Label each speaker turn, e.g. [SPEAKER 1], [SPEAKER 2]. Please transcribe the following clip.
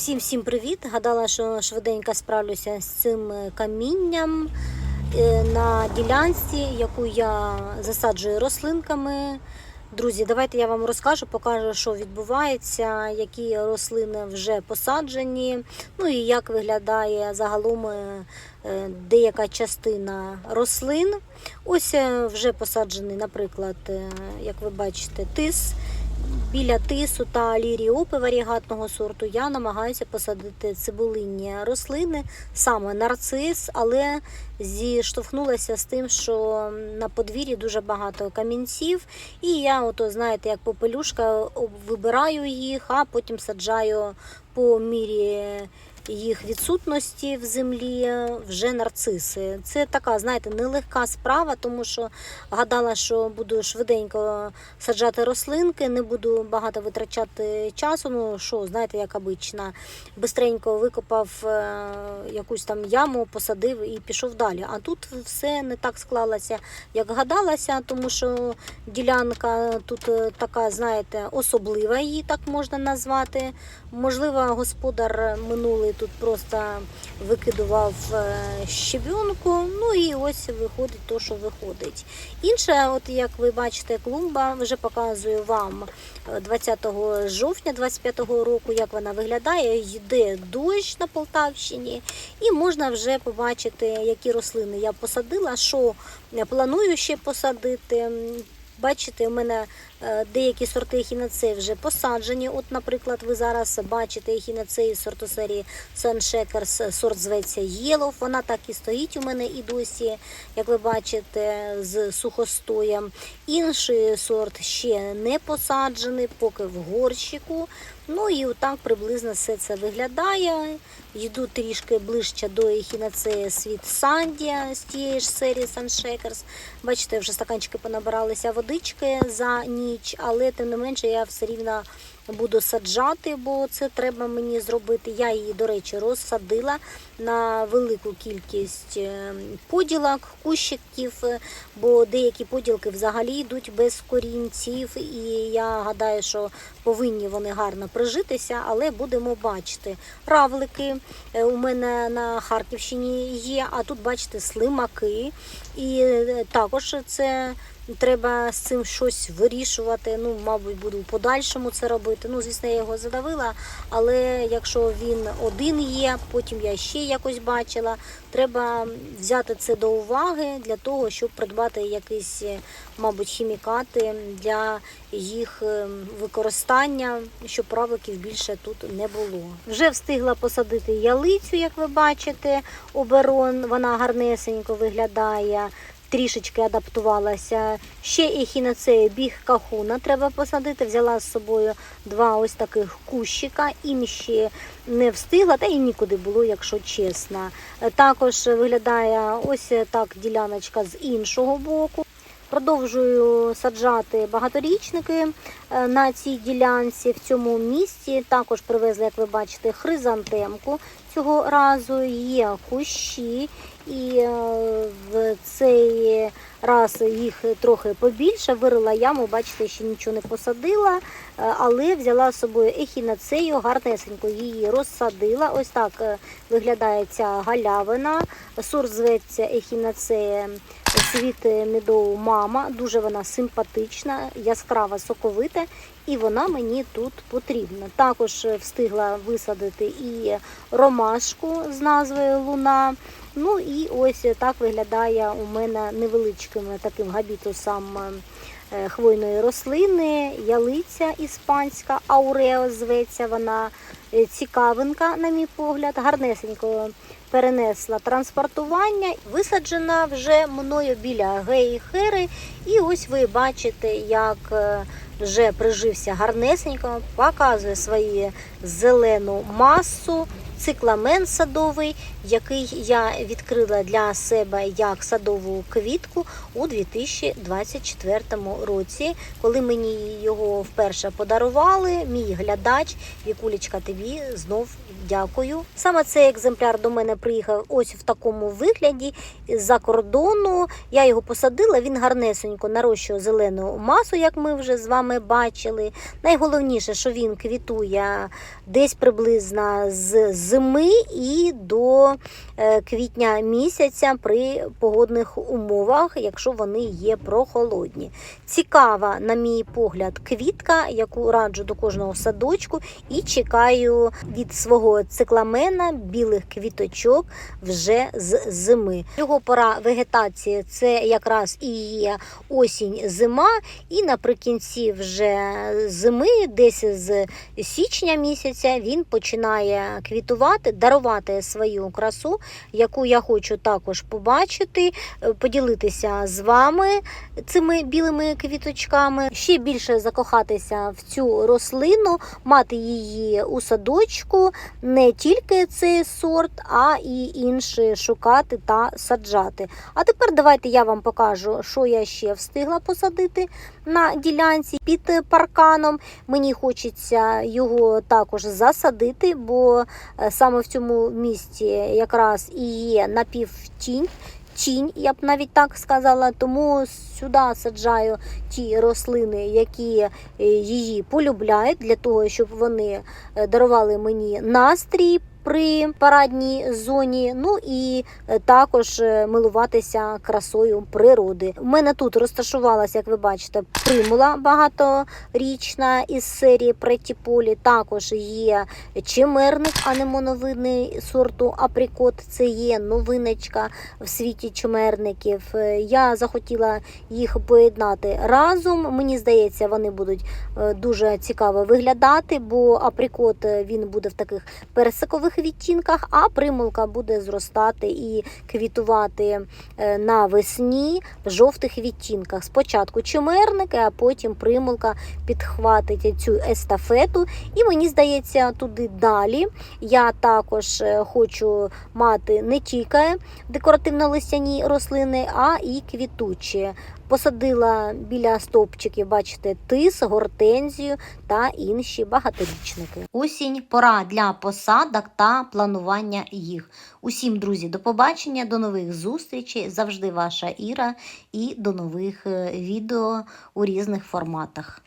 [SPEAKER 1] Всім всім привіт! Гадала, що швиденько справлюся з цим е, камінням е, на ділянці, яку я засаджую рослинками. Друзі, давайте я вам розкажу, покажу, що відбувається, які рослини вже посаджені, ну і як виглядає загалом е, деяка частина рослин. Ось вже посаджений, наприклад, як ви бачите, тис. Біля тису та ліріопи варігатного сорту. Я намагаюся посадити цибулинні рослини, саме нарцис, але зіштовхнулася з тим, що на подвір'ї дуже багато камінців, і я, ото, знаєте, як попелюшка, вибираю їх, а потім саджаю по мірі їх відсутності в землі вже нарциси. Це така, знаєте, нелегка справа, тому що гадала, що буду швиденько саджати рослинки, не буду багато витрачати часу. Ну що, знаєте, як обична, бистренько викопав е, якусь там яму, посадив і пішов далі. А тут все не так склалося, як гадалося, тому що ділянка тут е, така, знаєте, особлива, її так можна назвати. Можливо, господар минулий тут просто викидував е, щебінку, ну і ось виходить то, що виходить. Інше, от як ви бачите, клумба вже показую вам е, 20 жовтня 25-го року, як вона виглядає. Йде дощ на Полтавщині, і можна вже побачити, які рослини я посадила, що планую ще посадити. Бачите, у мене е, деякі сорти ехінацеї вже посаджені. От, наприклад, ви зараз бачите ехінацеї сортосерії Sunshakers, сорт зветься Єлов. Вона так і стоїть у мене і досі, як ви бачите, з сухостоєм. Інший сорт ще не посаджений, поки в горщику. Ну і отак приблизно все це виглядає. Йду трішки ближче до ехінацеї світ Сандія з тієї ж серії Sunshakers. Бачите, вже стаканчики понабиралися водички за ніч, але тим не менше я все рівно буду саджати, бо це треба мені зробити. Я її, до речі, розсадила на велику кількість е, поділок, кущиків, е, бо деякі поділки взагалі йдуть без корінців, і я гадаю, що повинні вони гарно прижитися, але будемо бачити. Равлики е, у мене на Харківщині є, а тут, бачите, слимаки. І також це треба з цим щось вирішувати. Ну, мабуть, буду в подальшому це робити. Ну, звісно, я його задавила, але якщо він один є, потім я ще якось бачила, треба взяти це до уваги для того, щоб придбати якісь, е, мабуть, хімікати для їх е, використання, щоб правилків більше тут не було. Вже встигла посадити ялицю, як ви бачите, оберон, вона гарнесенько виглядає. Трішечки адаптувалася. Ще ехінацею біг кахуна треба посадити. Взяла з собою два ось таких кущика. Їм ще не встигла, та і нікуди було, якщо чесно. Також виглядає ось так діляночка з іншого боку. Продовжую саджати багаторічники е, на цій ділянці. В цьому місці також привезли, як ви бачите, хризантемку. Цього разу є кущі, і е, цей раз їх трохи побільше. Вирила яму, бачите, ще нічого не посадила, е, але взяла з собою ехінацею, гарнесенько її розсадила. Ось так е, виглядає ця галявина. Сорт зветься ехінацея світ медоу мама. Дуже вона симпатична, яскрава, соковита, і вона мені тут потрібна. Також встигла висадити і ромашку з назвою Луна. Ну і ось так виглядає у мене невеличким таким габітусом е, хвойної рослини, ялиця іспанська, аурео зветься вона. Е, Цікавинка, на мій погляд, гарнесенько перенесла транспортування, висаджена вже мною біля геї хери. І ось ви бачите, як е, вже прижився гарнесенько, показує свою зелену масу. Цикламен садовий, який я відкрила для себе як садову квітку у 2024 році, коли мені його вперше подарували. Мій глядач Вікулечка, тобі знов дякую. Саме цей екземпляр до мене приїхав ось в такому вигляді з-за кордону. Я його посадила, він гарнесенько нарощує зелену масу, як ми вже з вами бачили. Найголовніше, що він квітує десь приблизно з зими і до е, квітня місяця при погодних умовах, якщо вони є прохолодні. Цікава, на мій погляд, квітка, яку раджу до кожного садочку, і чекаю від свого цикламена білих квіточок вже з зими. Його пора вегетації це якраз і є осінь, зима, і наприкінці вже зими, десь з січня місяця, він починає квітувати, дарувати свою красу, яку я хочу також побачити, поділитися з вами цими білими квіточками, ще більше закохатися в цю рослину, мати її у садочку, не тільки цей сорт, а і інші шукати та саджати. А тепер давайте я вам покажу, що я ще встигла посадити на ділянці під парканом. Мені хочеться його також засадити, бо е, саме в цьому місці якраз і є напівтінь. Тінь, я б навіть так сказала, тому сюди саджаю ті рослини, які е, її полюбляють, для того, щоб вони е, дарували мені настрій при парадній зоні. Ну і е, також е, милуватися красою природи. У мене тут розташувалася, як ви бачите, примула багаторічна із серії Претіполі. Також є чимерник, анемоновидний сорту априкот. Це є новиночка в світі чимерників. Е, Я захотіла їх поєднати разом. Мені здається, вони будуть дуже цікаво виглядати, бо априкот він буде в таких персикових відтінках, а примулка буде зростати і квітувати е, навесні в жовтих відтінках. Спочатку чимерники, а потім примулка підхватить цю естафету. І мені здається, туди далі я також е, хочу мати не тільки декоративно-листяні рослини, а і квітучі. Посадила біля стовпчиків, бачите, тис, гортензію та інші багаторічники. Осінь пора для посадок та планування їх. Усім, друзі, до побачення, до нових зустрічей. Завжди ваша Іра і до нових е, відео у різних форматах.